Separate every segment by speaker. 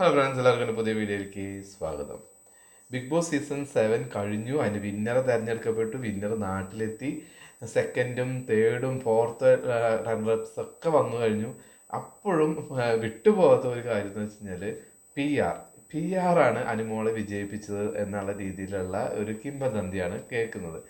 Speaker 1: Hello friends എല്ലാവർക്കും എന്റെ പുതിയ വീഡിയോയിലേക്ക് സ്വാഗതം. ബിഗ് ബോസ് സീസൺ സെവൻ കഴിഞ്ഞു. അതിന് വിന്നറെ തിരഞ്ഞെടുക്കപ്പെട്ടു. വിന്നർ നാട്ടിലെത്തി. സെക്കൻഡും തേർഡും ഫോർത്ത് റണ്ണറപ്സ് ഒക്കെ വന്നു കഴിഞ്ഞു. അപ്പോഴും വിട്ടുപോകാത്ത ഒരു കാര്യം എന്ന് വെച്ച് കഴിഞ്ഞാൽ പി ആർ പി ആർ ആണ് അനുമോളെ വിജയിപ്പിച്ചത് എന്നുള്ള രീതിയിലുള്ള ഒരു കിംബദന്തിയാണ് കേൾക്കുന്നത്.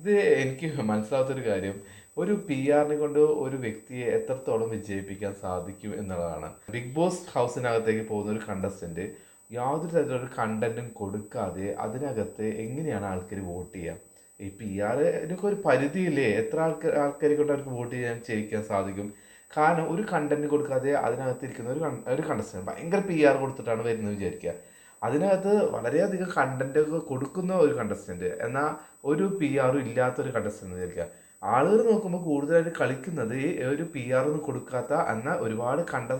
Speaker 1: ഇത് എനിക്ക് മനസ്സിലാവാത്തൊരു കാര്യം. ഒരു പി ആറിനെ കൊണ്ട് ഒരു വ്യക്തിയെ എത്രത്തോളം വിജയിപ്പിക്കാൻ സാധിക്കും എന്നുള്ളതാണ്. ബിഗ് ബോസ് ഹൗസിനകത്തേക്ക് പോകുന്ന ഒരു കണ്ടസ്റ്റന്റ് യാതൊരു തരത്തിലൊരു കണ്ടന്റും കൊടുക്കാതെ അതിനകത്ത് എങ്ങനെയാണ് ആൾക്കാർ വോട്ട് ചെയ്യുക? ഈ പി ആറിനൊക്കെ ഒരു പരിധിയില്ലേ? എത്ര ആൾക്കാർ ആൾക്കാരെ കൊണ്ട് അവർക്ക് വോട്ട് ചെയ്യാൻ ചെയ്യിക്കാൻ സാധിക്കും? കാരണം ഒരു കണ്ടന്റ് കൊടുക്കാതെ അതിനകത്ത് ഇരിക്കുന്ന ഒരു ഒരു കണ്ടസ്റ്റന്റ് ഭയങ്കര പി ആർ കൊടുത്തിട്ടാണ് വരുന്നത് വിചാരിക്കുക. അതിനകത്ത് വളരെയധികം കണ്ടന്റ് കൊടുക്കുന്ന ഒരു കണ്ടസ്റ്റന്റ് എന്നാൽ ഒരു പി ആറും ഇല്ലാത്ത ഒരു കണ്ടസ്റ്റന്റ് വിചാരിക്കുക. ആളുകൾ നോക്കുമ്പോൾ കൂടുതലായിട്ട് കളിക്കുന്നത് ഒരു പി ആർ ഒന്നും കൊടുക്കാത്ത എന്നാൽ ഒരുപാട് കണ്ട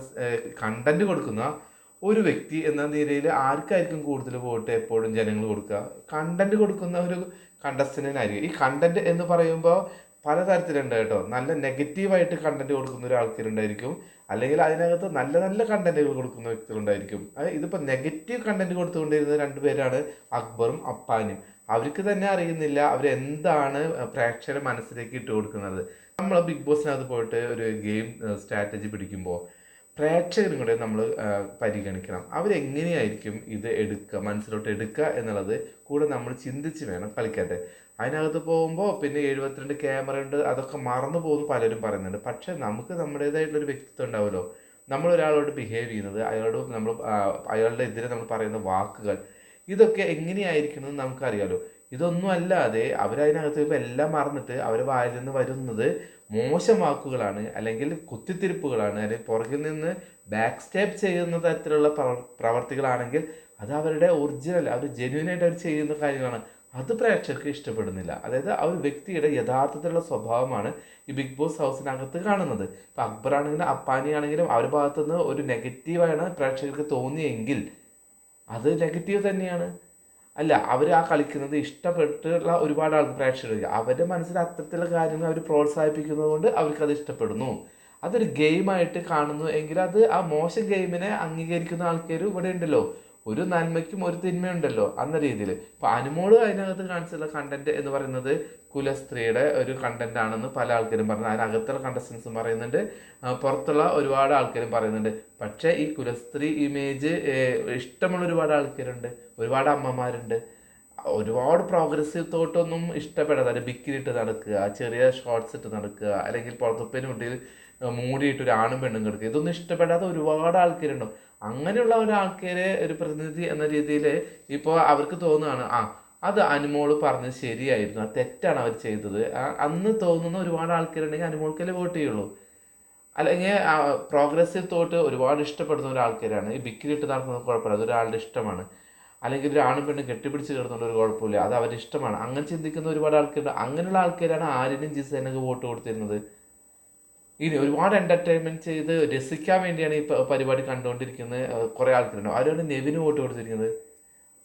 Speaker 1: കണ്ടന്റ് കൊടുക്കുന്ന ഒരു വ്യക്തി എന്ന നിലയിൽ ആർക്കായിരിക്കും കൂടുതൽ വോട്ട് എപ്പോഴും ജനങ്ങൾ കൊടുക്കുക? കണ്ടന്റ് കൊടുക്കുന്ന ഒരു കണ്ടസ്റ്റന്റിനായിരിക്കും ഈ കണ്ടന്റ് എന്ന് പറയുമ്പോൾ പലതരത്തിലുണ്ട് കേട്ടോ. നല്ല നെഗറ്റീവായിട്ട് കണ്ടന്റ് കൊടുക്കുന്ന ഒരു ആൾക്കാരുണ്ടായിരിക്കും. അല്ലെങ്കിൽ അതിനകത്ത് നല്ല നല്ല കണ്ടന്റുകൾ കൊടുക്കുന്ന വ്യക്തികളുണ്ടായിരിക്കും. ഇതിപ്പോൾ നെഗറ്റീവ് കണ്ടന്റ് കൊടുത്തുകൊണ്ടിരുന്ന രണ്ടുപേരാണ് അക്ബറും അപ്പാനും. അവർക്ക് തന്നെ അറിയുന്നില്ല അവരെന്താണ് പ്രേക്ഷകരുടെ മനസ്സിലേക്ക് ഇട്ട് കൊടുക്കുന്നത്. നമ്മൾ ബിഗ് ബോസിനകത്ത് പോയിട്ട് ഒരു ഗെയിം സ്ട്രാറ്റജി പിടിക്കുമ്പോൾ പ്രേക്ഷകരും കൂടെ നമ്മൾ പരിഗണിക്കണം. അവരെങ്ങനെയായിരിക്കും ഇത് എടുക്കുക മനസ്സിലോട്ട് എടുക്കുക എന്നുള്ളത് കൂടെ നമ്മൾ ചിന്തിച്ച് വേണം കളിക്കട്ടെ അതിനകത്ത് പോകുമ്പോൾ പിന്നെ എഴുപത്തിരണ്ട് ക്യാമറ ഉണ്ട് അതൊക്കെ മറന്നു പോകുന്നു പലരും പറയുന്നുണ്ട്. പക്ഷെ നമുക്ക് നമ്മുടേതായിട്ടുള്ളൊരു വ്യക്തിത്വം ഉണ്ടാവുമല്ലോ നമ്മൾ ഒരാളോട് ബിഹേവ് ചെയ്യുന്നത് അയാളോട് നമ്മൾ അയാളുടെ എതിരെ നമ്മൾ പറയുന്ന വാക്കുകൾ ഇതൊക്കെ എങ്ങനെയായിരിക്കണം എന്ന് നമുക്കറിയാലോ. ഇതൊന്നും അല്ലാതെ അവരതിനകത്ത് എല്ലാം മറന്നിട്ട് അവരെ വായിൽ നിന്ന് വരുന്നത് മോശം വാക്കുകളാണ് അല്ലെങ്കിൽ കുത്തിത്തിരിപ്പുകളാണ്. അല്ലെങ്കിൽ പുറകിൽ നിന്ന് ബാക്ക് സ്റ്റേപ്പ് ചെയ്യുന്ന തരത്തിലുള്ള പ്രവർ- പ്രവർത്തികളാണെങ്കിൽ അത് അവരുടെ ഒറിജിനൽ അവർ ജെന്യൂനായിട്ട് അവർ ചെയ്യുന്ന കാര്യങ്ങളാണ്. അത് പ്രേക്ഷകർക്ക് ഇഷ്ടപ്പെടുന്നില്ല. അതായത് ആ ഒരു വ്യക്തിയുടെ യഥാർത്ഥത്തിലുള്ള സ്വഭാവമാണ് ഈ ബിഗ് ബോസ് ഹൗസിനകത്ത് കാണുന്നത്. ഇപ്പം അക്ബർ അപ്പാനിയാണെങ്കിലും അവരുടെ ഭാഗത്തുനിന്ന് ഒരു നെഗറ്റീവാണ് പ്രേക്ഷകർക്ക് തോന്നിയെങ്കിൽ അത് നെഗറ്റീവ് തന്നെയാണ്. അല്ല അവർ ആ കളിക്കുന്നത് ഇഷ്ടപ്പെട്ടുള്ള ഒരുപാട് ആൾക്ക് പ്രേക്ഷകർ അവരുടെ മനസ്സിൽ അത്തരത്തിലുള്ള കാര്യങ്ങൾ അവർ പ്രോത്സാഹിപ്പിക്കുന്നത് കൊണ്ട് അവർക്ക് അത് ഇഷ്ടപ്പെടുന്നു. അതൊരു ഗെയിമായിട്ട് കാണുന്നു. എങ്കിൽ അത് ആ മോശം ഗെയിമിനെ അംഗീകരിക്കുന്ന ആൾക്കാർ ഇവിടെ ഉണ്ടല്ലോ. ഒരു നന്മയ്ക്കും ഒരു തിന്മയുണ്ടല്ലോ അന്ന രീതിയിൽ. ഇപ്പൊ അനുമോൾ അതിനകത്ത് കാണിച്ചുള്ള കണ്ടന്റ് എന്ന് പറയുന്നത് കുലസ്ത്രീയുടെ ഒരു കണ്ടന്റ് ആണെന്ന് പല ആൾക്കാരും പറഞ്ഞു. അതിനകത്തുള്ള കണ്ടസ്റ്റൻസും പറയുന്നുണ്ട്. പുറത്തുള്ള ഒരുപാട് ആൾക്കാരും പറയുന്നുണ്ട്. പക്ഷേ ഈ കുലസ്ത്രീ ഇമേജ് ഇഷ്ടമുള്ള ഒരുപാട് ആൾക്കാരുണ്ട്. ഒരുപാട് അമ്മമാരുണ്ട്. ഒരുപാട് പ്രോഗ്രസീവ് തോട്ടൊന്നും ഇഷ്ടപ്പെടാതെ ബിക്കിനിട്ട് നടക്കുക ചെറിയ ഷോർട്സ് ഇട്ട് നടക്കുക അല്ലെങ്കിൽ പുറത്തുപ്പേന് മുട്ടിൽ മൂടിയിട്ട് ഒരു ആണും പെണ്ണും കിടക്കുക ഇതൊന്നും ഇഷ്ടപ്പെടാത്ത ഒരുപാട് ആൾക്കാരുണ്ടാവും. അങ്ങനെയുള്ള ഒരാൾക്കാരെ ഒരു പ്രതിനിധി എന്ന രീതിയിൽ ഇപ്പോൾ അവർക്ക് തോന്നുകയാണ് ആ അത് അനുമോൾ പറഞ്ഞത് ശരിയായിരുന്നു ആ തെറ്റാണ് അവർ ചെയ്തത്. അന്ന് തോന്നുന്ന ഒരുപാട് ആൾക്കാരുണ്ടെങ്കിൽ അനുമോൾക്കല്ലേ വോട്ട് ചെയ്യുള്ളൂ. അല്ലെങ്കിൽ പ്രോഗ്രസീവ് തോട്ട് ഒരുപാട് ഇഷ്ടപ്പെടുന്ന ഒരാൾക്കാരാണ്. ഈ ബിക്കിലിട്ട് നടക്കുന്നത് കുഴപ്പമില്ല അതൊരാളുടെ ഇഷ്ടമാണ്. അല്ലെങ്കിൽ ഒരു ആണും പെണ്ണും കെട്ടിപ്പിടിച്ച് കിടന്നുകൊണ്ട് ഒരു കുഴപ്പമില്ല അത് അവരുടെ ഇഷ്ടമാണ്. അങ്ങനെ ചിന്തിക്കുന്ന ഒരുപാട് ആൾക്കാരുണ്ട്. അങ്ങനെയുള്ള ആൾക്കാരാണ് ആരിനും ജിസേനൊക്കെ വോട്ട് കൊടുത്തിരുന്നത്. ഇനി ഒരുപാട് എന്റർടൈൻമെന്റ് ചെയ്ത് രസിക്കാൻ വേണ്ടിയാണ് ഈ പരിപാടി കണ്ടുകൊണ്ടിരിക്കുന്നത്. കുറെ ആൾക്കാരുണ്ട്. അവരാണ് നെവിന് വോട്ട് കൊടുത്തിരിക്കുന്നത്.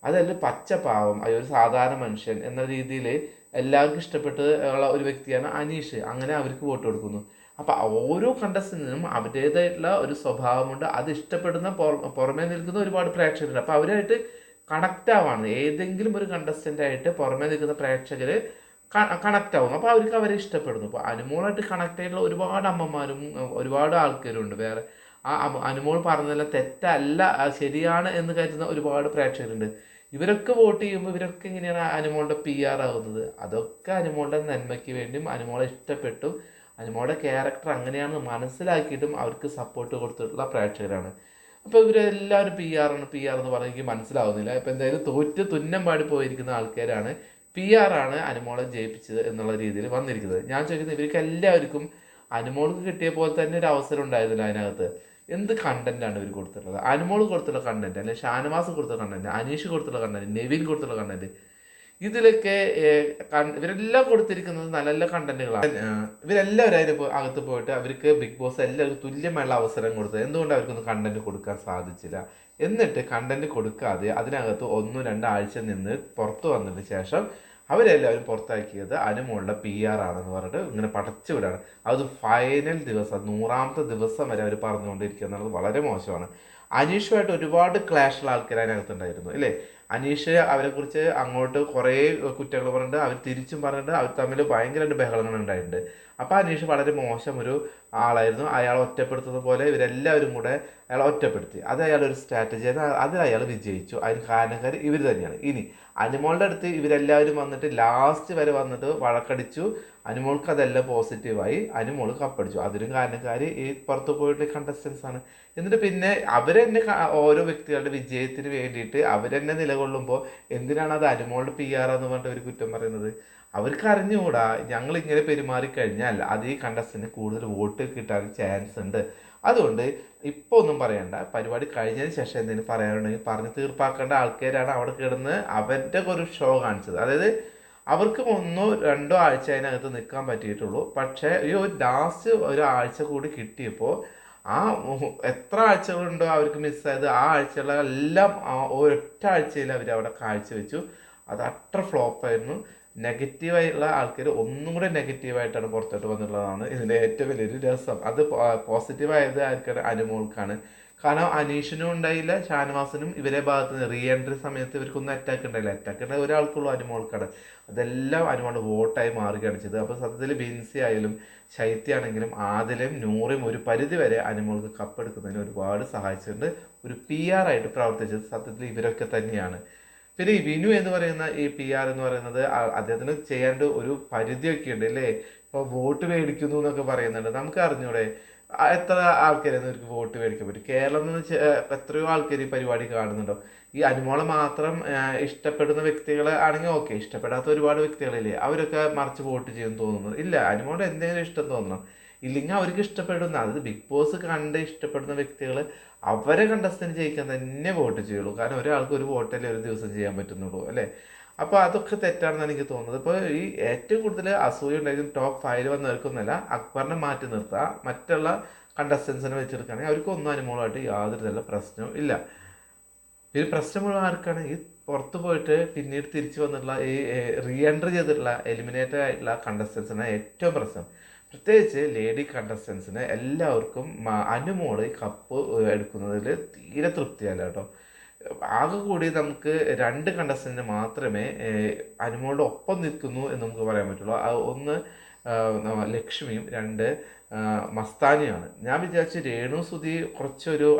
Speaker 1: അതല്ല പച്ച അയ്യോ ഒരു സാധാരണ മനുഷ്യൻ എന്ന രീതിയിൽ എല്ലാവർക്കും ഇഷ്ടപ്പെട്ട് ഉള്ള ഒരു വ്യക്തിയാണ് അനീഷ്. അങ്ങനെ അവർക്ക് വോട്ട് കൊടുക്കുന്നു. അപ്പോൾ ഓരോ കണ്ടസ്റ്റിനും അവരുടേതായിട്ടുള്ള ഒരു സ്വഭാവമുണ്ട്. അത് ഇഷ്ടപ്പെടുന്ന പുറ- പുറമേ നിൽക്കുന്ന ഒരുപാട് പ്രേക്ഷകരുണ്ട്. അപ്പോൾ അവരായിട്ട് കണക്റ്റ് ആവാണ്. ഏതെങ്കിലും ഒരു കണ്ടസ്റ്റന്റായിട്ട് പുറമേ നിൽക്കുന്ന പ്രേക്ഷകര് കണക്റ്റ് ആവും. അപ്പോൾ അവർക്ക് അവരെ ഇഷ്ടപ്പെടുന്നു. അപ്പോൾ അനുമോളായിട്ട് കണക്ട് ആയിട്ടുള്ള ഒരുപാട് അമ്മമാരും ഒരുപാട് ആൾക്കാരും ഉണ്ട് വേറെ ആ അനുമോൾ പറഞ്ഞതെല്ലാം തെറ്റല്ല ശരിയാണ് എന്ന് കരുതുന്ന ഒരുപാട് പ്രേക്ഷകരുണ്ട്. ഇവരൊക്കെ വോട്ട് ചെയ്യുമ്പോൾ ഇവരൊക്കെ എങ്ങനെയാണ് അനുമോളുടെ പി ആർ ആവുന്നത്? അതൊക്കെ അനുമോളുടെ നന്മയ്ക്ക് വേണ്ടിയും അനുമോളെ ഇഷ്ടപ്പെട്ടു അനുമോളുടെ ക്യാരക്ടർ അങ്ങനെയാണെന്ന് മനസ്സിലാക്കിയിട്ടും അവർക്ക് സപ്പോർട്ട് കൊടുത്തിട്ടുള്ള പ്രേക്ഷകരാണ്. അപ്പോൾ ഇവരെല്ലാവരും പി ആണ്. പി ആർ എന്ന് പറഞ്ഞാൽ എനിക്ക് മനസ്സിലാവുന്നില്ല. ഇപ്പോൾ എന്തായാലും തോറ്റ് തുന്നം പാടി പോയിരിക്കുന്ന ആൾക്കാരാണ്. പി ആർ ആണ് അനുമോളെ ജയിപ്പിച്ചത് എന്നുള്ള രീതിയിൽ വന്നിരിക്കുന്നത്. ഞാൻ ചോദിക്കുന്നത് ഇവർക്ക് എല്ലാവർക്കും അനുമോൾക്ക് കിട്ടിയ പോലെ തന്നെ ഒരു അവസരം ഉണ്ടായിരുന്നില്ല അതിനകത്ത്. എന്ത് കണ്ടന്റാണ് ഇവർ കൊടുത്തിട്ടുള്ളത്? അനുമോൾ കൊടുത്തുള്ള കണ്ടന്റ് അല്ലെങ്കിൽ ഷാനവാസ് കൊടുത്തുള്ള കണ്ടന്റ് അനീഷ് കൊടുത്തുള്ള കണ്ടന്റ് നെവിൻ കൊടുത്തുള്ള കണ്ടന്റ് ഇതിലൊക്കെ ഇവരെല്ലാം കൊടുത്തിരിക്കുന്നത് നല്ല നല്ല കണ്ടന്റുകളാണ്. ഇവരെല്ലാവരും അതിന് അകത്ത് പോയിട്ട് അവർക്ക് ബിഗ് ബോസ് എല്ലാവർക്കും തുല്യമായുള്ള അവസരം കൊടുത്തത്. എന്തുകൊണ്ട് അവർക്കൊന്നും കണ്ടന്റ് കൊടുക്കാൻ സാധിച്ചില്ല? എന്നിട്ട് കണ്ടന്റ് കൊടുക്കാതെ അതിനകത്ത് ഒന്നോ രണ്ടോ ആഴ്ച നിന്ന് പുറത്തു വന്നതിന് ശേഷം അവരെല്ലാവരും പുറത്താക്കിയത് അനുമോളുടെ പി ആർ ആണെന്ന് പറഞ്ഞിട്ട് ഇങ്ങനെ പടച്ചു വിടാണ് അത് ഫൈനൽ ദിവസം നൂറാമത്തെ ദിവസം വരെ അവർ പറഞ്ഞുകൊണ്ടിരിക്കുക എന്നുള്ളത് വളരെ മോശമാണ്. അനീഷുമായിട്ട് ഒരുപാട് ക്ലാഷുള്ള ആൾക്കാർ അതിനകത്തുണ്ടായിരുന്നു അല്ലേ? അനീഷ് അവരെക്കുറിച്ച് അങ്ങോട്ട് കുറേ കുറ്റങ്ങൾ പറഞ്ഞിട്ട് അവർ തിരിച്ചും പറഞ്ഞിട്ട് അവർ തമ്മിൽ ഭയങ്കരമായിട്ട് ബഹളങ്ങൾ ഉണ്ടായിട്ടുണ്ട് അപ്പോൾ അനീഷ് വളരെ മോശം ഒരു ആളായിരുന്നു. അയാൾ ഒറ്റപ്പെടുത്തുന്ന പോലെ ഇവരെല്ലാവരും കൂടെ അയാളെ ഒറ്റപ്പെടുത്തി. അത് അയാളൊരു സ്ട്രാറ്റജി അതിൽ അയാൾ വിജയിച്ചു. അതിന് കാരണക്കാർ ഇവർ തന്നെയാണ്. ഇനി അനുമോളുടെ അടുത്ത് ഇവരെല്ലാവരും വന്നിട്ട് ലാസ്റ്റ് വരെ വന്നിട്ട് വഴക്കടിച്ചു. അനുമോൾക്ക് അതെല്ലാം പോസിറ്റീവായി അനുമോൾ കപ്പടിച്ചു. അതിനും കാരണക്കാർ ഈ പുറത്ത് പോയിട്ട് കണ്ടസ്റ്റൻസ് ആണ്. എന്നിട്ട് പിന്നെ അവരെന്നെ ഓരോ വ്യക്തികളുടെ വിജയത്തിന് വേണ്ടിയിട്ട് അവരെന്നെ നിലകൊള്ളുമ്പോൾ എന്തിനാണ് അത് അനുമോളുടെ പി ആർ എന്ന് പറഞ്ഞിട്ട് ഒരു കുറ്റം പറയുന്നത്? അവർക്ക് അറിഞ്ഞുകൂടാ ഞങ്ങൾ ഇങ്ങനെ പെരുമാറി കഴിഞ്ഞാൽ അത് ഈ കണ്ടസ്റ്റിന് കൂടുതൽ വോട്ട് കിട്ടാൻ ചാൻസ് ഉണ്ട്. അതുകൊണ്ട് ഇപ്പോൾ ഒന്നും പറയണ്ട. പരിപാടി കഴിഞ്ഞതിന് ശേഷം എന്തെങ്കിലും പറയാനുണ്ടെങ്കിൽ പറഞ്ഞ് തീർപ്പാക്കേണ്ട ആൾക്കാരാണ് അവിടെ കിടന്ന് അവന്റെ ഒരു ഷോ കാണിച്ചത്. അതായത് അവർക്ക് ഒന്നോ രണ്ടോ ആഴ്ച അതിനകത്ത് നിൽക്കാൻ പറ്റിയിട്ടുള്ളൂ. പക്ഷേ ഈ ഒരു ലാസ്റ്റ് ഒരാഴ്ച കൂടി കിട്ടിയപ്പോൾ ആ എത്ര ആഴ്ചകളുണ്ടോ അവർക്ക് മിസ്സായത് ആ ആഴ്ചകളെല്ലാം ഒരൊറ്റ ആഴ്ചയിൽ അവർ അവിടെ കാഴ്ചവെച്ചു. അത് അത്ര ഫ്ലോപ്പായിരുന്നു നെഗറ്റീവായിട്ടുള്ള ആൾക്കാർ ഒന്നും കൂടെ നെഗറ്റീവായിട്ടാണ് പുറത്തോട്ട് വന്നിട്ടുള്ളതാണ്. ഇതിന്റെ ഏറ്റവും വലിയൊരു രസം. അത് പോസിറ്റീവായത് ആർക്കാണ്? അനുമോൾക്കാണ്. കാരണം അനീഷിനും ഉണ്ടായില്ല ഷാനവാസിനും ഇവരെ ഭാഗത്ത് നിന്ന് റീ എൻട്രി സമയത്ത് ഇവർക്കൊന്നും അറ്റാക്ക് ഉണ്ടായില്ല. അറ്റാക്ക് ഉണ്ടായ ഒരാൾക്കുള്ളൂ അനുമോൾക്കാണ്. അതെല്ലാം അനുമോൾ വോട്ടായി മാറുകയാണ് ചെയ്തത്. അപ്പോൾ സത്യത്തിൽ ബിൻസി ആയാലും ശൈത്യ ആണെങ്കിലും നൂറും ഒരു പരിധി വരെ അനുമോൾക്ക് കപ്പെടുക്കുന്നതിന് ഒരുപാട് സഹായിച്ചിട്ടുണ്ട്. ഒരു പി ആർ ആയിട്ട് പ്രവർത്തിച്ചത് സത്യത്തിൽ ഇവരൊക്കെ തന്നെയാണ്. പിന്നെ ഈ വിനു എന്ന് പറയുന്ന ഈ പി ആർ എന്ന് പറയുന്നത് അദ്ദേഹത്തിന് ചെയ്യേണ്ട ഒരു പരിധിയൊക്കെ ഉണ്ട് അല്ലേ? ഇപ്പോൾ വോട്ട് മേടിക്കുന്നു എന്നൊക്കെ പറയുന്നുണ്ട്. നമുക്ക് അറിഞ്ഞൂടെ? എത്ര ആൾക്കാരെന്ന് ഇവർക്ക് വോട്ട് മേടിക്കാൻ പറ്റും? കേരളം എന്ന് വെച്ചാൽ എത്രയോ ആൾക്കാർ ഈ പരിപാടി കാണുന്നുണ്ടോ? ഈ അനുമോളെ മാത്രം ഇഷ്ടപ്പെടുന്ന വ്യക്തികളെ ആണെങ്കിൽ ഓക്കെ. ഇഷ്ടപ്പെടാത്ത ഒരുപാട് വ്യക്തികളില്ലേ? അവരൊക്കെ മറിച്ച് വോട്ട് ചെയ്യുമെന്ന് തോന്നുന്നു. ഇല്ല അനുമോളെ എന്തെങ്കിലും ഇഷ്ടം തോന്നണം. ഇല്ലെങ്കിൽ അവർക്ക് ഇഷ്ടപ്പെടുന്ന അത് ബിഗ് ബോസ് കണ്ട് ഇഷ്ടപ്പെടുന്ന വ്യക്തികൾ അവരെ കണ്ടസ്റ്റന്റ് ജയിക്കാൻ തന്നെ വോട്ട് ചെയ്യുള്ളൂ. കാരണം ഒരാൾക്ക് ഒരു വോട്ടല്ലേ ഒരു ദിവസം ചെയ്യാൻ പറ്റുന്നുള്ളൂ അല്ലേ? അപ്പോൾ അതൊക്കെ തെറ്റാണെന്ന് എനിക്ക് തോന്നുന്നത്. ഇപ്പോൾ ഈ ഏറ്റവും കൂടുതൽ അസൂയ ഉണ്ടായിരിക്കും ടോപ്പ് ഫൈവ് വന്നവർക്കൊന്നുമല്ല അക്ബറിനെ മാറ്റി നിർത്തുക മറ്റുള്ള കണ്ടസ്റ്റൻസിനെ വെച്ചെടുക്കുകയാണെങ്കിൽ അവർക്കൊന്നും അനുമോളമായിട്ട് യാതൊരു തരം പ്രശ്നവും ഇല്ല. ഇത് പ്രശ്നമുള്ള ആർക്കാണെങ്കിൽ പുറത്ത് പോയിട്ട് പിന്നീട് തിരിച്ചു വന്നിട്ടുള്ള ഈ റീ എൻട്രി ചെയ്തിട്ടുള്ള എലിമിനേറ്റഡ് ആയിട്ടുള്ള കണ്ടസ്റ്റൻസിനാണ് ഏറ്റവും പ്രശ്നം. പ്രത്യേകിച്ച് ലേഡി കണ്ടസ്റ്റൻസിന് എല്ലാവർക്കും അനുമോൾ കപ്പ് എടുക്കുന്നതിൽ തീരെ തൃപ്തിയല്ല കേട്ടോ. ആകെ കൂടി നമുക്ക് രണ്ട് കണ്ടസ്റ്റന്റിന് മാത്രമേ അനുമോളുടെ ഒപ്പം നിൽക്കുന്നു എന്ന് നമുക്ക് പറയാൻ പറ്റുള്ളൂ. ഒന്ന് ലക്ഷ്മിയും രണ്ട് മസ്താനിയാണ് ഞാൻ വിചാരിച്ചു രേണു സുധി കുറച്ചൊരു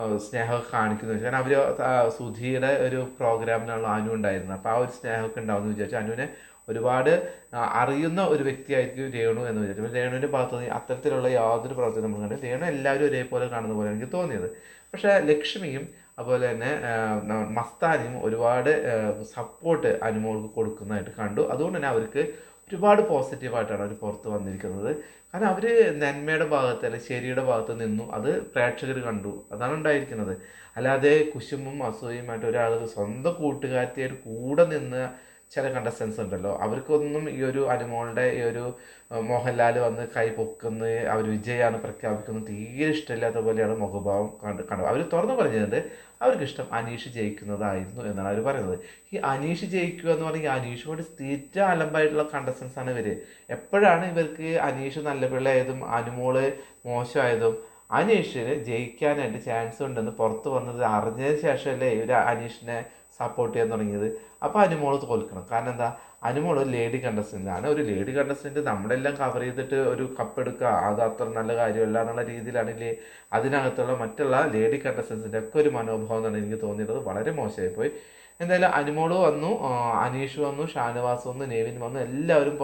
Speaker 1: ആഹ്, സ്നേഹമൊക്കെ കാണിക്കുന്നു. കാരണം അവർ സുധിയുടെ ഒരു പ്രോഗ്രാമിനാണല്ലോ അനു ഉണ്ടായിരുന്നത് അപ്പോൾ ആ ഒരു സ്നേഹമൊക്കെ ഉണ്ടാവുമെന്ന് വിചാരിച്ചു. അനുവിനെ ഒരുപാട് അറിയുന്ന ഒരു വ്യക്തിയായിരിക്കും രേണു എന്ന് വിചാരിച്ചു രേണുവിന്റെ ഭാഗത്ത് നിന്ന് അത്തരത്തിലുള്ള യാതൊരു പ്രവർത്തനം നമ്മൾ കണ്ടു രേണു എല്ലാവരും ഒരേപോലെ കാണുന്ന പോലെ എനിക്ക് തോന്നിയത്. പക്ഷേ ലക്ഷ്മിയും അതുപോലെ തന്നെ മസ്താനിയും ഒരുപാട് സപ്പോർട്ട് അനുമോൾക്ക് കൊടുക്കുന്നതായിട്ട് കണ്ടു. അതുകൊണ്ട് തന്നെ അവർക്ക് ഒരുപാട് പോസിറ്റീവായിട്ടാണ് അവർ പുറത്ത് വന്നിരിക്കുന്നത്. കാരണം അവർ നന്മയുടെ ഭാഗത്ത് അല്ലെങ്കിൽ ശരിയുടെ ഭാഗത്ത് നിന്നു അത് പ്രേക്ഷകർ കണ്ടു. അതാണ് ഉണ്ടായിരിക്കുന്നത്. അല്ലാതെ കുശുമ്പും അസൂയുമായിട്ട് ഒരാൾ സ്വന്തം കൂട്ടുകാരത്തിയായിട്ട് കൂടെ നിന്ന് ചില കണ്ടസ്റ്റൻസ് ഉണ്ടല്ലോ. അവർക്കൊന്നും ഈ ഒരു അനുമോളുടെ ഈ ഒരു മോഹൻലാൽ വന്ന് കൈ പൊക്കുന്ന അവർ വിജയമാണ് പ്രഖ്യാപിക്കുന്നത് തീരെ ഇഷ്ടമില്ലാത്ത പോലെയാണ് മുഖഭാവം കണ്ട് കണ്ടത്. അവർ തുറന്നു പറഞ്ഞത് അവർക്ക് ഇഷ്ടം അനീഷ് ജയിക്കുന്നതായിരുന്നു എന്നാണ് അവർ പറയുന്നത്. ഈ അനീഷ് ജയിക്കുക എന്ന് പറഞ്ഞാൽ അനീഷുമായിട്ട് സ്ഥിര അലമ്പായിട്ടുള്ള കണ്ടസ്റ്റൻസ് ആണ് ഇവർ എപ്പോഴാണ് ഇവർക്ക് അനീഷ് നല്ല പിള്ളയായതും അനുമോൾ മോശമായതും അനീഷിന് ജയിക്കാനായിട്ട് ചാൻസ് ഉണ്ടെന്ന് പുറത്ത് വന്നത് അറിഞ്ഞതിന് ശേഷമല്ലേ ഇവർ അനീഷിനെ സപ്പോർട്ട് ചെയ്യാൻ തുടങ്ങിയത്. അപ്പോൾ അനുമോൾ തോൽക്കണം. കാരണം എന്താ? അനുമോൾ ഒരു ലേഡി കണ്ടസ്റ്റന്റ് ആണ്. ഒരു ലേഡി കണ്ടസ്റ്റന്റ് നമ്മളെല്ലാം കവർ ചെയ്തിട്ട് ഒരു കപ്പ് എടുക്കുക അത് അത്ര നല്ല കാര്യമല്ല എന്നുള്ള രീതിയിലാണ് ലേ അതിനകത്തുള്ള മറ്റുള്ള ലേഡി കണ്ടസ്റ്റൻസിന്റെ ഒക്കെ ഒരു മനോഭാവം എന്നാണ് എനിക്ക് തോന്നിയത് വളരെ മോശമായി പോയി. എന്തായാലും അനുമോൾ വന്നു അനീഷ് വന്നു ഷാനവാസ് വന്നു നേവിൻ വന്നു എല്ലാവരും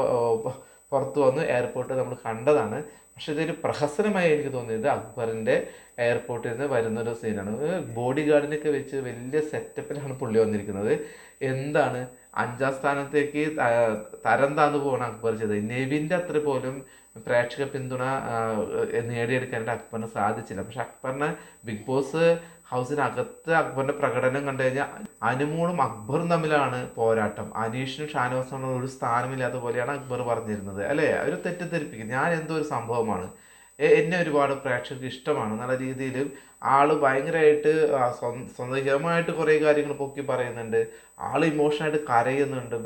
Speaker 1: പുറത്ത് വന്നു. എയർപോർട്ട് നമ്മൾ കണ്ടതാണ്. പക്ഷെ ഇതൊരു പ്രഹസനമായി എനിക്ക് തോന്നിയത് അക്ബറിന്റെ എയർപോർട്ടിൽ നിന്ന് വരുന്ന ഒരു സീനാണ് ബോഡി ഗാർഡിനൊക്കെ വെച്ച് വലിയ സെറ്റപ്പിലാണ് പുള്ളി വന്നിരിക്കുന്നത്. എന്താണ്? അഞ്ചാം സ്ഥാനത്തേക്ക് തരം താന്ന് പോകണം അക്ബർ ചെയ്തത്. നെവിന്റെ അത്ര പോലും പ്രേക്ഷക പിന്തുണ നേടിയെടുക്കാനായിട്ട് അക്ബറിന് സാധിച്ചില്ല. പക്ഷെ അക്ബറിനെ ബിഗ് ബോസ് ഹൗസിനകത്ത് അക്ബറിന്റെ പ്രകടനം കണ്ടു കഴിഞ്ഞാൽ അനുമോളും അക്ബറും തമ്മിലാണ് പോരാട്ടം. അനീഷിനും ഷാനവാസിനും ഒരു സ്ഥാനമില്ലാത്ത പോലെയാണ് അക്ബർ പറഞ്ഞിരുന്നത്. അല്ലേ? അവർ തെറ്റിദ്ധരിപ്പിക്കും ഞാൻ എന്തോ ഒരു സംഭവമാണ്. എന്നെ ഒരുപാട് പ്രേക്ഷകർക്ക് ഇഷ്ടമാണ്. നല്ല രീതിയിൽ ആൾ ഭയങ്കരമായിട്ട് സ്വന്തമായിട്ട് കുറേ കാര്യങ്ങൾ പൊക്കി പറയുന്നുണ്ട്. ആൾ ഇമോഷണായിട്ട് കരയുന്നുണ്ട്.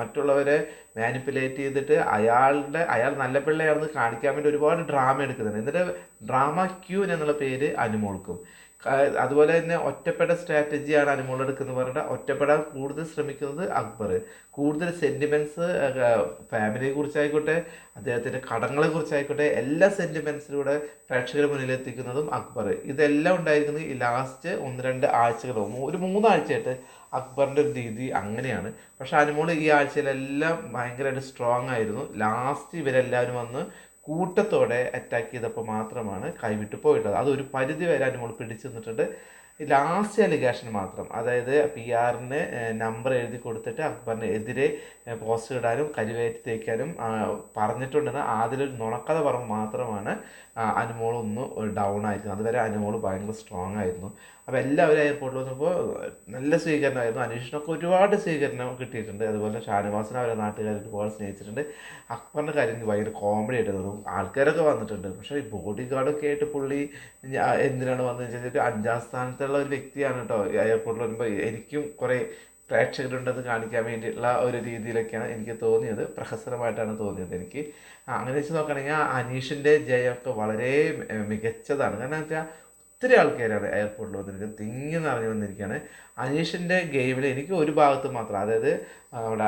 Speaker 1: മറ്റുള്ളവരെ മാനിപ്പുലേറ്റ് ചെയ്തിട്ട് അയാളുടെ അയാൾ നല്ല പിള്ളയാണെന്ന് കാണിക്കാൻ വേണ്ടി ഒരുപാട് ഡ്രാമ എടുക്കുന്നുണ്ട്. എന്നിട്ട് ഡ്രാമ ക്യൂൻ എന്നുള്ള പേര് അനുമോൾക്കും. അതുപോലെ തന്നെ ഒറ്റപ്പെട്ട സ്ട്രാറ്റജിയാണ് അനുമോൾ എടുക്കുന്നത് പറഞ്ഞിട്ട് ഒറ്റപ്പെടാൻ കൂടുതൽ ശ്രമിക്കുന്നത് അക്ബർ കൂടുതൽ സെന്റിമെന്റ്സ് ഫാമിലിയെ കുറിച്ചായിക്കോട്ടെ അദ്ദേഹത്തിന്റെ കടങ്ങളെ കുറിച്ചായിക്കോട്ടെ എല്ലാ സെന്റിമെൻസിലൂടെ പ്രേക്ഷകർ മുന്നിലെത്തിക്കുന്നതും അക്ബർ ഇതെല്ലാം ഉണ്ടായിരിക്കുന്നത് ഈ ലാസ്റ്റ് ഒന്ന് രണ്ട് ആഴ്ചകളോ ഒരു മൂന്നാഴ്ചയായിട്ട് അക്ബറിന്റെ ഒരു രീതി അങ്ങനെയാണ്. പക്ഷേ അനുമോൾ ഈ ആഴ്ചയിലെല്ലാം ഭയങ്കരമായിട്ട് സ്ട്രോങ് ആയിരുന്നു. ലാസ്റ്റ് ഇവരെല്ലാവരും വന്ന് കൂട്ടത്തോടെ അറ്റാക്ക് ചെയ്തപ്പോൾ മാത്രമാണ് കൈവിട്ട് പോയിട്ടുള്ളത്. അത് ഒരു പരിധി വരെ നമ്മൾ പിടിച്ചു നിന്നിട്ടുണ്ട്. ലാസ്റ്റ് അലിഗേഷൻ മാത്രം. അതായത് പി ആറിന് നമ്പർ എഴുതി കൊടുത്തിട്ട് അക്ബറിന് എതിരെ പോസ്റ്റ് ഇടാനും കരിവേറ്റ് തേക്കാനും പറഞ്ഞിട്ടുണ്ടെന്ന് അതിലൊരു നുണക്കഥ പറഞ്ഞ് മാത്രമാണ് അനുമോൾ ഒന്ന് ഡൗൺ ആയിരിക്കുന്നത് അതുവരെ അനുമോൾ ഭയങ്കര സ്ട്രോങ് ആയിരുന്നു. അപ്പോൾ എല്ലാവരും എയർപോർട്ടിൽ വന്നപ്പോൾ നല്ല സ്വീകരണമായിരുന്നു. അനീഷിനൊക്കെ ഒരുപാട് സ്വീകരണം കിട്ടിയിട്ടുണ്ട്. അതുപോലെ ഷാനുവാസിനെ അവരെ നാട്ടുകാർ ഒരുപാട് സ്നേഹിച്ചിട്ടുണ്ട്. അക്ബറിന്റെ കാര്യം ഭയങ്കര കോമഡി ആയിട്ട് തോന്നും. ആൾക്കാരൊക്കെ വന്നിട്ടുണ്ട്. പക്ഷേ ഈ ബോഡി ഗാർഡൊക്കെ ആയിട്ട് പുള്ളി എന്തിനാണ് വന്നതെന്ന് വെച്ചാൽ അഞ്ചാം സ്ഥാനത്തുള്ള ഒരു വ്യക്തിയാണ് കേട്ടോ. എയർപോർട്ടിൽ വരുമ്പോൾ എനിക്കും കുറേ പ്രേക്ഷകരുണ്ടെന്ന് കാണിക്കാൻ വേണ്ടിയിട്ടുള്ള ഒരു രീതിയിലൊക്കെയാണ് എനിക്ക് തോന്നിയത്. പ്രഹസനമായിട്ടാണ് തോന്നിയത് എനിക്ക്. അങ്ങനെ വെച്ച് നോക്കുകയാണെങ്കിൽ ആ അനീഷിന്റെ ജയമൊക്കെ വളരെ മികച്ചതാണ്. കാരണം വെച്ചാൽ ഒത്തിരി ആൾക്കാരാണ് എയർപോർട്ടിൽ വന്നിരിക്കുന്നത് തിങ്ങി നിറഞ്ഞു വന്നിരിക്കുകയാണ്. അനീഷിന്റെ ഗെയിമിൽ എനിക്ക് ഒരു ഭാഗത്ത് മാത്രം അതായത് അവിടെ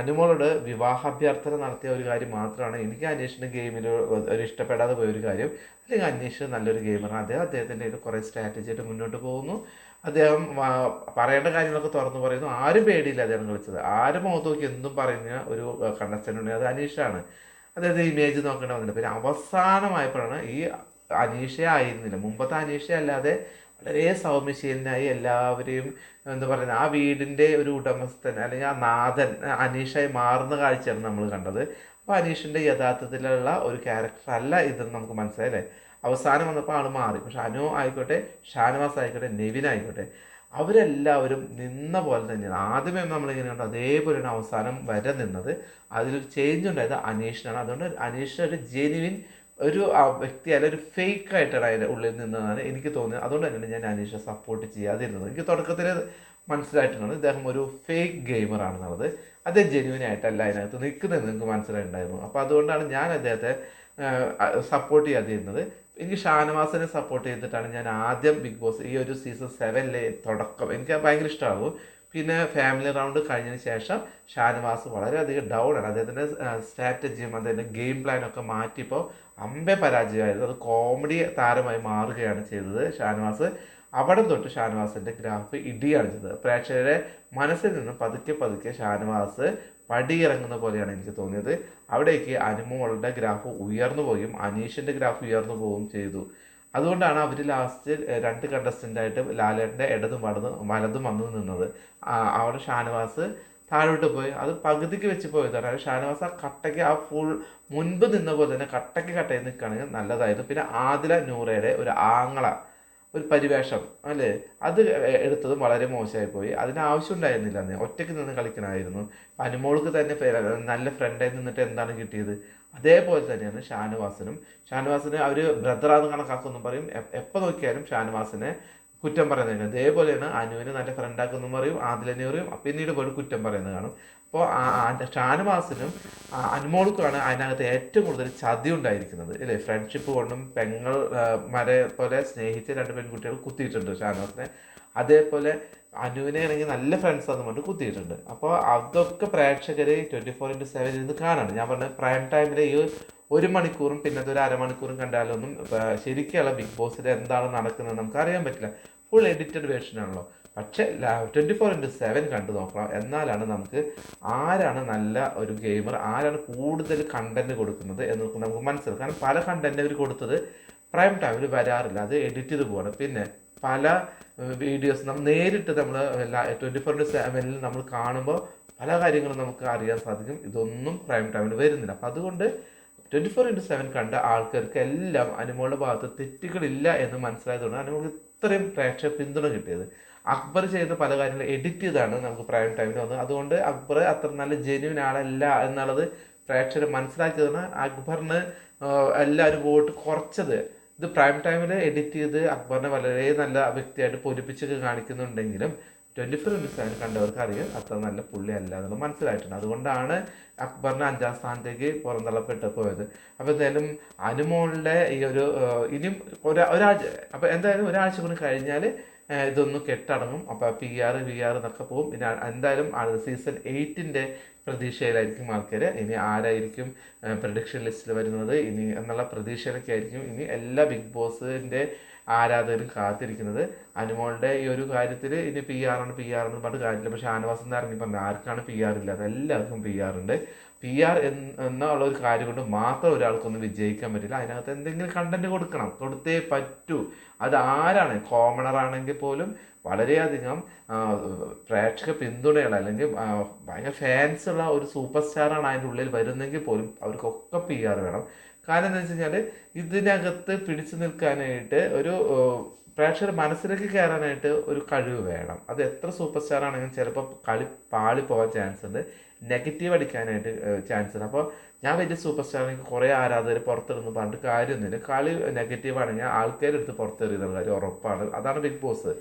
Speaker 1: അനുമോളോട് വിവാഹാഭ്യർത്ഥന നടത്തിയ ഒരു കാര്യം മാത്രമാണ് എനിക്ക് അനീഷിന്റെ ഗെയിമിൽ ഒരു ഇഷ്ടപ്പെടാതെ പോയ ഒരു കാര്യം. അല്ലെങ്കിൽ അനീഷ് നല്ലൊരു ഗെയിമറാണ്. അദ്ദേഹം അദ്ദേഹത്തിന്റെ ഒരു കുറേ സ്ട്രാറ്റജി ആയിട്ട് മുന്നോട്ട് പോകുന്നു. അദ്ദേഹം പറയേണ്ട കാര്യങ്ങളൊക്കെ തുറന്നു പറയുന്നു. ആരും പേടിയില്ല അദ്ദേഹം കളിച്ചത്. ആരും മുഖത്ത് നോക്കി എന്തും പറയുന്ന ഒരു കണ്ടസ്റ്റന്റ് ഉണ്ട് അത് അനീഷാണ്. അതായത് ഇമേജ് നോക്കേണ്ട വന്നിട്ടുണ്ട് പിന്നെ അവസാനമായപ്പോഴാണ് ഈ അനീഷ ആയിരുന്നില്ല മുമ്പത്തെ അനീഷ അല്ലാതെ വളരെ സൗമ്യശീലനായി എല്ലാവരെയും എന്താ പറയുക ആ വീടിന്റെ ഒരു ഉടമസ്ഥൻ അല്ലെങ്കിൽ ആ നാഥൻ അനീഷായി മാറുന്ന കാഴ്ചയാണ് നമ്മൾ കണ്ടത്. അപ്പോൾ അനീഷിന്റെ യഥാർത്ഥത്തിലുള്ള ഒരു ക്യാരക്ടർ അല്ല ഇതെന്ന് നമുക്ക് മനസ്സിലായില്ലേ? അവസാനം വന്നപ്പോൾ ആൾ മാറി. പക്ഷെ അനു ആയിക്കോട്ടെ ഷാനവാസ് ആയിക്കോട്ടെ നെവിൻ ആയിക്കോട്ടെ അവരെല്ലാവരും നിന്ന പോലെ തന്നെയാണ്. ആദ്യമേ നമ്മളിങ്ങനെ കണ്ടു. അതേപോലെയാണ് അവസാനം വരെ നിന്നത്. അതിലൊരു ചേഞ്ച് ഉണ്ടായത് അനീഷിനാണ്. അതുകൊണ്ട് അനീഷിന് ഒരു ജെനുവിൻ ഒരു ആ, വ്യക്തി അല്ല ഒരു ഫേക്ക് ആയിട്ടാണ് അതിന്റെ ഉള്ളിൽ നിന്നതാണ് എനിക്ക് തോന്നിയത്. അതുകൊണ്ട് തന്നെയാണ് ഞാൻ അനീഷ സപ്പോർട്ട് ചെയ്യാതിരുന്നത് എനിക്ക് തുടക്കത്തിൽ മനസ്സിലായിട്ടുണ്ട് ഇദ്ദേഹം ഒരു ഫേക്ക് ഗെയിമറാണെന്നുള്ളത് അദ്ദേഹം ജെന്യൂൻ ആയിട്ടല്ല അതിനകത്ത് നിൽക്കുന്നത് നിങ്ങൾക്ക് മനസ്സിലായിട്ടുണ്ടായിരുന്നു. അപ്പോൾ അതുകൊണ്ടാണ് ഞാൻ അദ്ദേഹത്തെ സപ്പോർട്ട് ചെയ്യാതിരുന്നത് എനിക്ക് ഷാനവാസിനെ സപ്പോർട്ട് ചെയ്തിട്ടാണ് ഞാൻ ആദ്യം ബിഗ് ബോസ് ഈ ഒരു സീസൺ സെവനിലെ തുടക്കം. എനിക്ക് ഭയങ്കര ഇഷ്ടമാകും പിന്നെ ഫാമിലി റൗണ്ട് കഴിഞ്ഞതിന് ശേഷം ഷാനവാസ് വളരെയധികം ഡൗൺ ആണ്. അദ്ദേഹത്തിന്റെ സ്ട്രാറ്റജിയും അദ്ദേഹത്തിന്റെ ഗെയിം പ്ലാനൊക്കെ മാറ്റിയപ്പോൾ അമ്പെ പരാജയമായിരുന്നു. അത് കോമഡി താരമായി മാറുകയാണ് ചെയ്തത് ഷാനവാസ്. അവിടെ തൊട്ട് ഷാനവാസിന്റെ ഗ്രാഫ് ഇടിയാണ് ചെയ്തത് പ്രേക്ഷകരുടെ മനസ്സിൽ നിന്ന് പതുക്കെ പതുക്കെ ഷാനവാസ് പടിയിറങ്ങുന്ന പോലെയാണ് എനിക്ക് തോന്നിയത്. അവിടേക്ക് അനുമോളുടെ ഗ്രാഫ് ഉയർന്നു പോവുകയും അനീഷിന്റെ ഗ്രാഫ് ഉയർന്നു പോവുകയും ചെയ്തു. അതുകൊണ്ടാണ് അവർ ലാസ്റ്റ് രണ്ട് കണ്ടസ്റ്റന്റ് ആയിട്ട് ലാലേട്ടന്റെ ഇടതും വടതും വലതും വന്നു നിന്നത്. അവിടെ ഷാനവാസ് താഴോട്ട് പോയി. അത് പകുതിക്ക് വെച്ച് പോയതാണ്. അത് ഷാനവാസ് ആ കട്ടയ്ക്ക് ആ ഫുൾ മുൻപ് നിന്ന പോലെ തന്നെ കട്ടയ്ക്ക് കട്ടയിൽ നിൽക്കുകയാണെങ്കിൽ നല്ലതായിരുന്നു. പിന്നെ ആദില നൂറയുടെ ഒരു ആങ്ങള ഒരു പരിവേഷം അല്ലേ? അത് എടുത്തതും വളരെ മോശമായി പോയി. അതിന് ആവശ്യം ഉണ്ടായിരുന്നില്ല ഒറ്റയ്ക്ക് നിന്ന് കളിക്കണമായിരുന്നു. അനുമോൾക്ക് തന്നെ നല്ല ഫ്രണ്ടായി നിന്നിട്ട് എന്താണ് കിട്ടിയത്? അതേപോലെ തന്നെയാണ് ഷാനുവാസനും. ഷാനുവാസിനെ അവർ ബ്രദറാന്ന് കണക്കാക്കുമെന്നും പറയും. എപ്പം നോക്കിയാലും ഷാനവാസിനെ കുറ്റം പറയുന്നത് അതേപോലെയാണ് അനുവിനെ നല്ല ഫ്രണ്ടാക്കുന്നു പറയും. ആദിലനെ പറയും. പിന്നീട് പോലും കുറ്റം പറയുന്നത് കാണും. അപ്പോൾ ഷാനവാസിനും അനുമോൾക്കുമാണ് അതിനകത്ത് ഏറ്റവും കൂടുതൽ ചതി ഉണ്ടായിരിക്കുന്നത്. അല്ലേ ഫ്രണ്ട്ഷിപ്പ് കൊണ്ടും പെങ്ങൾ മരെ പോലെ സ്നേഹിച്ച രണ്ട് പെൺകുട്ടികൾ കുത്തിയിട്ടുണ്ട് ഷാനവാസിനെ. അതേപോലെ അനുവിനെ ആണെങ്കിൽ നല്ല ഫ്രണ്ട്സ് ആണെന്ന് പറഞ്ഞിട്ട് കുത്തിയിട്ടുണ്ട്. അപ്പോൾ അതൊക്കെ പ്രേക്ഷകർ ട്വന്റി ഫോർ ഇന്റു സെവൻ ഇരുന്ന് കാണാണ്. ഞാൻ പറഞ്ഞ പ്രൈം ടൈമിൽ ഈ ഒരു മണിക്കൂറും പിന്നത്തെ ഒരു അരമണിക്കൂറും കണ്ടാലൊന്നും ശരിക്കുള്ള ബിഗ് ബോസിൽ എന്താണ് നടക്കുന്നത് നമുക്ക് അറിയാൻ പറ്റില്ല. ഫുൾ എഡിറ്റഡ് വേർഷൻ ആണല്ലോ. പക്ഷേ ട്വന്റി ഫോർ ഇന്റു സെവൻ കണ്ടു നോക്കണം. എന്നാലാണ് നമുക്ക് ആരാണ് നല്ല ഒരു ഗെയിമർ ആരാണ് കൂടുതൽ കണ്ടന്റ് കൊടുക്കുന്നത് എന്ന് നമുക്ക് മനസ്സിലാക്കാം. കാരണം പല കണ്ടന്റ് അവർ കൊടുത്തത് പ്രൈം ടൈമിൽ വരാറില്ല. അത് എഡിറ്റ് ചെയ്ത് പോവാണ്. പിന്നെ പല വീഡിയോസ് നമ്മൾ നേരിട്ട് നമ്മൾ ട്വന്റി ഫോർ ഇന്റു സെവനിൽ നമ്മൾ കാണുമ്പോൾ പല കാര്യങ്ങളും നമുക്ക് അറിയാൻ സാധിക്കും. ഇതൊന്നും പ്രൈം ടൈമിൽ വരുന്നില്ല. അപ്പം അതുകൊണ്ട് ട്വന്റി ഫോർ ഇന്റു സെവൻ കണ്ട ആൾക്കാർക്ക് എല്ലാം അനുമോളുടെ ഭാഗത്ത് തെറ്റുകളില്ല എന്ന് മനസ്സിലായതുകൊണ്ട് അനുമോൾക്ക് ഇത്രയും പ്രേക്ഷക പിന്തുണ കിട്ടിയത്. അക്ബർ ചെയ്യുന്ന പല കാര്യങ്ങളും എഡിറ്റ് ചെയ്താണ് നമുക്ക് പ്രൈം ടൈമിൽ വന്നത്. അതുകൊണ്ട് അക്ബർ അത്ര നല്ല ജെന്യൂൻ ആളല്ല എന്നുള്ളത് പ്രേക്ഷകർ മനസ്സിലാക്കിയതാണ് അക്ബറിന് എല്ലാവരും വോട്ട് കുറച്ചത്. ഇത് പ്രൈം ടൈമിൽ എഡിറ്റ് ചെയ്ത് അക്ബറിനെ വളരെ നല്ല വ്യക്തിയായിട്ട് പൊലിപ്പിച്ചൊക്കെ കാണിക്കുന്നുണ്ടെങ്കിലും ട്വന്റി ഫോർ ഇന്റു സെവൻ കണ്ടവർക്ക് അറിയാം അത്ര നല്ല പുള്ളി അല്ല എന്നുള്ളത് മനസ്സിലായിട്ടുണ്ട്. അതുകൊണ്ടാണ് അക്ബറിന് അഞ്ചാം സ്ഥാനത്തേക്ക് പുറന്തള്ളപ്പെട്ട് പോയത്. അപ്പോൾ എന്തായാലും അനുമോളുടെ ഈ ഒരു ഇനിയും ഒരാ ഒരാഴ്ച അപ്പോൾ എന്തായാലും ഒരാഴ്ച കൂടി കഴിഞ്ഞാൽ ഇതൊന്ന് കെട്ടടങ്ങും. അപ്പോൾ പി ആർ വി ആർ എന്നൊക്കെ പോകും. പിന്നെ എന്തായാലും സീസൺ എയ്റ്റിന്റെ പ്രതീക്ഷയിലായിരിക്കും ആൾക്കാർ ഇനി ആരായിരിക്കും പ്രഡിക്ഷൻ ലിസ്റ്റിൽ വരുന്നത്? ഇനി എന്നുള്ള പ്രതീക്ഷയിലൊക്കെ ആയിരിക്കും ഇനി എല്ലാ ബിഗ് ബോസിന്റെ ആരാധകരും കാത്തിരിക്കുന്നത്. അനുമോളുടെ ഈ ഒരു കാര്യത്തിൽ ഇനി പി ആണ് പി ആർ എന്ന് പറഞ്ഞിട്ട് കാര്യമില്ല. പക്ഷേ ആനവാസം എന്ന് ഇറങ്ങി പറഞ്ഞു ആർക്കാണ് പി ആർ ഇല്ലാതെ എല്ലാവർക്കും പി ആർ ഉണ്ട്. പി ആർ എന്നുള്ള ഒരു കാര്യം കൊണ്ട് മാത്രം ഒരാൾക്കൊന്നും വിജയിക്കാൻ പറ്റില്ല. അതിനകത്ത് എന്തെങ്കിലും കണ്ടന്റ് കൊടുക്കണം. കൊടുത്തേ പറ്റൂ. അത് ആരാണ്? കോമണർ ആണെങ്കിൽ പോലും വളരെയധികം പ്രേക്ഷക പിന്തുണയുള്ള അല്ലെങ്കിൽ ഭയങ്കര ഫാൻസ് ഉള്ള ഒരു സൂപ്പർ സ്റ്റാറാണ് അതിന്റെ ഉള്ളിൽ വരുന്നെങ്കിൽ പോലും അവർക്കൊക്കെ പി ആർ വേണം. കാരണം എന്താ വെച്ച് കഴിഞ്ഞാൽ ഇതിനകത്ത് പിടിച്ചു നിൽക്കാനായിട്ട് ഒരു പ്രേക്ഷകർ മനസ്സിലേക്ക് കയറാനായിട്ട് ഒരു കഴിവ് വേണം. അത് എത്ര സൂപ്പർ സ്റ്റാർ ആണെങ്കിലും ചിലപ്പോൾ കളി പാളി പോകാൻ ചാൻസ് ഉണ്ട്. നെഗറ്റീവ് അടിക്കാനായിട്ട് ചാൻസ് ഉണ്ട്. അപ്പോൾ ഞാൻ വലിയ സൂപ്പർ സ്റ്റാറിലേക്ക് കുറേ ആരാധകർ പുറത്തിടുന്നു പറഞ്ഞിട്ട് കാര്യമൊന്നുമില്ല കളി നെഗറ്റീവ് ആണെങ്കിൽ ആൾക്കാരെടുത്ത് പുറത്തെറിയുന്ന കാര്യം ഉറപ്പാണ്. അതാണ് ബിഗ് ബോസ്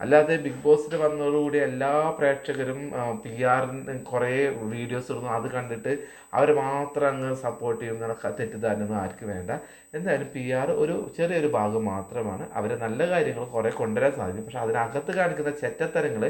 Speaker 1: അല്ലാതെ ബിഗ് ബോസിൽ വന്നതോടുകൂടി എല്ലാ പ്രേക്ഷകരും പി ആറിന് കുറേ വീഡിയോസ് ഇടുന്നു. അത് കണ്ടിട്ട് അവർ മാത്രം അങ്ങ് സപ്പോർട്ട് ചെയ്യുന്ന തെറ്റിദ്ധാരണയൊന്നും ആർക്കും വേണ്ട. എന്തായാലും പി ആർ ഒരു ചെറിയൊരു ഭാഗം മാത്രമാണ്. അവരെ നല്ല കാര്യങ്ങൾ കുറേ കൊണ്ടുവരാൻ സാധിക്കും. പക്ഷേ അതിനകത്ത് കാണിക്കുന്ന ചെറ്റത്തരങ്ങൾ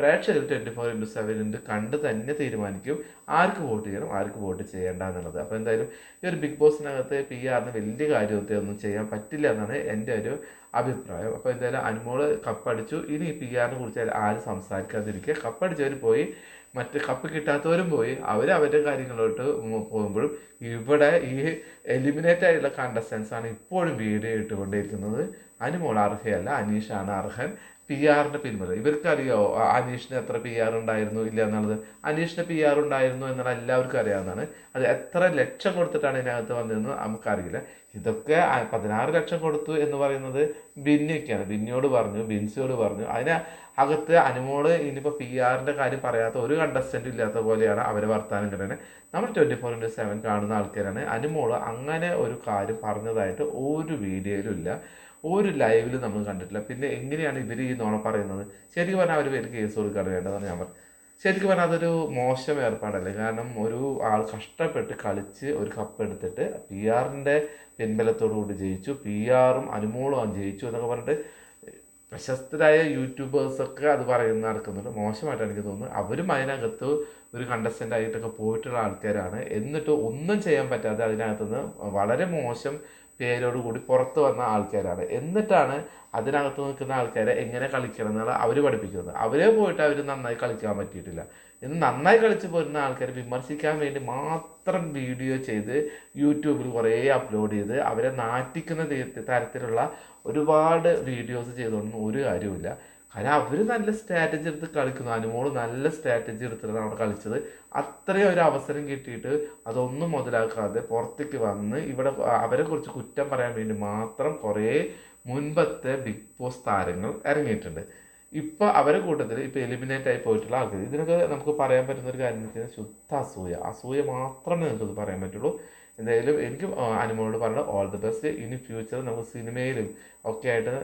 Speaker 1: പ്രേക്ഷകർ twenty four into seven into കണ്ട് തന്നെ തീരുമാനിക്കും ആർക്ക് വോട്ട് ചെയ്യണം ആർക്ക് വോട്ട് ചെയ്യേണ്ട എന്നുള്ളത്. അപ്പോൾ എന്തായാലും ഈ ഒരു ബിഗ് ബോസിനകത്ത് പി ആറിന് വലിയ കാര്യത്തെ ഒന്നും ചെയ്യാൻ പറ്റില്ല എന്നാണ് എന്റെ ഒരു അഭിപ്രായം. അപ്പോൾ എന്തായാലും അനുമോൾ കപ്പടിച്ചു. ഇനി പി ആറിനെ കുറിച്ച് ആരും സംസാരിക്കാതിരിക്കുക കപ്പടിച്ചവർ പോയി. മറ്റ് കപ്പ് കിട്ടാത്തവരും പോയി. അവർ അവരുടെ കാര്യങ്ങളിലോട്ട് പോകുമ്പോഴും ഇവിടെ ഈ എലിമിനേറ്റ് ആയിട്ടുള്ള കണ്ടസ്റ്റൻസാണ് ഇപ്പോഴും വീഡിയോ ഇട്ടുകൊണ്ടിരിക്കുന്നത്. അനുമോൾ അർഹയല്ല അനീഷാണ് അർഹൻ. പി ആറിന്റെ പിന്മുറ ഇവർക്കറിയോ അനീഷിന് എത്ര പി ആർ ഉണ്ടായിരുന്നു ഇല്ല എന്നുള്ളത്? അനീഷിന് പി ആർ ഉണ്ടായിരുന്നു എന്നുള്ള എല്ലാവർക്കും അറിയാവുന്നതാണ്. അത് എത്ര ലക്ഷം കൊടുത്തിട്ടാണ് ഇതിനകത്ത് വന്നതെന്ന് നമുക്കറിയില്ല. ഇതൊക്കെ പതിനാറ് ലക്ഷം കൊടുത്തു എന്ന് പറയുന്നത് ബിന്നിയൊക്കെയാണ്. ബിന്നിയോട് പറഞ്ഞു ബിൻസിയോട് പറഞ്ഞു. അതിന് അകത്ത് അനുമോൾ ഇനിയിപ്പോൾ പി ആറിന്റെ കാര്യം പറയാത്ത ഒരു കണ്ടസ്റ്റന്റ് ഇല്ലാത്ത പോലെയാണ് അവരെ വർത്താനം കിട്ടുന്നത് നമ്മൾ ട്വന്റി ഫോർ ഇന്റു സെവൻ കാണുന്ന ആൾക്കാരാണ്. അനുമോൾ അങ്ങനെ ഒരു കാര്യം പറഞ്ഞതായിട്ട് ഒരു വീഡിയോയിലും ഇല്ല. ഒരു ലൈവിലും നമ്മൾ കണ്ടിട്ടില്ല. പിന്നെ എങ്ങനെയാണ് ഇവർ ഈ നോണ പറയുന്നത്? ശരിക്കും പറഞ്ഞാൽ അവർ പേര് കേസ് കൊടുക്കാറ് വേണ്ടതെന്ന് ഞാൻ പറഞ്ഞു. ശരിക്കും പറഞ്ഞാൽ അതൊരു മോശം ഏർപ്പാടല്ലേ? കാരണം ഒരു ആൾ കഷ്ടപ്പെട്ട് കളിച്ച് ഒരു കപ്പ് എടുത്തിട്ട് പി ആറിന്റെ പിൻബലത്തോടു കൂടി ജയിച്ചു. പി ആറും അനുമോളും ജയിച്ചു എന്നൊക്കെ പറഞ്ഞിട്ട് പ്രശസ്തരായ യൂട്യൂബേഴ്സൊക്കെ അത് പറയുന്ന നടക്കുന്നുണ്ട്. മോശമായിട്ടാണ് എനിക്ക് തോന്നുന്നത്. അവരും അതിനകത്ത് ഒരു കണ്ടസ്റ്റന്റ് ആയിട്ടൊക്കെ പോയിട്ടുള്ള ആൾക്കാരാണ്. എന്നിട്ട് ഒന്നും ചെയ്യാൻ പറ്റാതെ അതിനകത്തുനിന്ന് വളരെ മോശം പേരോട് കൂടി പുറത്ത് വന്ന ആൾക്കാരാണ്. എന്നിട്ടാണ് അതിനകത്ത് നിൽക്കുന്ന ആൾക്കാരെ എങ്ങനെ കളിക്കണം എന്നുള്ള അവർ പഠിപ്പിക്കുന്നത്. അവരെ പോയിട്ട് അവർ നന്നായി കളിക്കാൻ പറ്റിയിട്ടില്ല. ഇന്ന് നന്നായി കളിച്ച് പോരുന്ന ആൾക്കാരെ വിമർശിക്കാൻ വേണ്ടി മാത്രം വീഡിയോ ചെയ്ത് യൂട്യൂബിൽ കുറേ അപ്ലോഡ് ചെയ്ത് അവരെ നാറ്റിക്കുന്ന തരത്തിലുള്ള ഒരുപാട് വീഡിയോസ് ചെയ്തുകൊണ്ടൊന്നും ഒരു കാര്യവുമില്ല. കാരണം അവർ നല്ല സ്ട്രാറ്റജി എടുത്ത് കളിക്കുന്നു. അനുമോൾ നല്ല സ്ട്രാറ്റജി എടുത്തിട്ടാണ് അവിടെ കളിച്ചത്. അത്രയും ഒരു അവസരം കിട്ടിയിട്ട് അതൊന്നും മുതലാക്കാതെ പുറത്തേക്ക് വന്ന് ഇവിടെ അവരെ കുറിച്ച് കുറ്റം പറയാൻ വേണ്ടി മാത്രം കുറേ മുൻപത്തെ ബിഗ് ബോസ് താരങ്ങൾ ഇറങ്ങിയിട്ടുണ്ട്. ഇപ്പൊ അവരെ കൂട്ടത്തിൽ ഇപ്പൊ എലിമിനേറ്റ് ആയി പോയിട്ടുള്ള ആൾക്കാർ ഇതിനൊക്കെ നമുക്ക് പറയാൻ പറ്റുന്ന ഒരു കാര്യം എന്ന് വെച്ചാൽ ശുദ്ധ അസൂയ. അസൂയ മാത്രമേ നമുക്കത് പറയാൻ പറ്റുള്ളൂ. എന്തായാലും എനിക്ക് അനുമോളോട് പറഞ്ഞ ഓൾ ദി ബെസ്റ്റ് ഇനി ഫ്യൂച്ചർ നമുക്ക് സിനിമയിലും ഒക്കെ ആയിട്ട്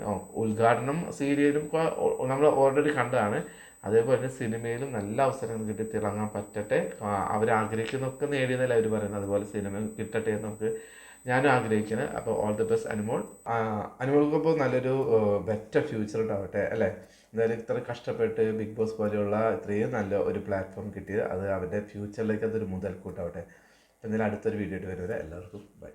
Speaker 1: ഉദ്ഘാടനം സീരിയലും നമ്മൾ ഓൾറെഡി കണ്ടതാണ്. അതേപോലെ തന്നെ സിനിമയിലും നല്ല അവസരങ്ങൾ കിട്ടി തിളങ്ങാൻ പറ്റട്ടെ. അവർ ആഗ്രഹിക്കുന്നൊക്കെ നേടിയെന്നല്ല അവർ പറയുന്നത്. അതുപോലെ സിനിമ കിട്ടട്ടെ എന്ന് നമുക്ക് ഞാനും ആഗ്രഹിക്കുന്നത് അപ്പോൾ ഓൾ ദി ബെസ്റ്റ് അനുമോൾ. അനുമോൾക്കൊപ്പം നല്ലൊരു ബെറ്റർ ഫ്യൂച്ചർ ഉണ്ടാവട്ടെ അല്ലേ? എന്തായാലും ഇത്ര കഷ്ടപ്പെട്ട് ബിഗ് ബോസ് പോലെയുള്ള ഇത്രയും നല്ല ഒരു പ്ലാറ്റ്ഫോം കിട്ടിയത്. അത് അവന്റെ ഫ്യൂച്ചറിലേക്ക് അതൊരു മുതൽക്കൂട്ടാവട്ടെ. എന്തായാലും അടുത്തൊരു വീഡിയോ ആയിട്ട് വരുന്നവരെ എല്ലാവർക്കും ബൈ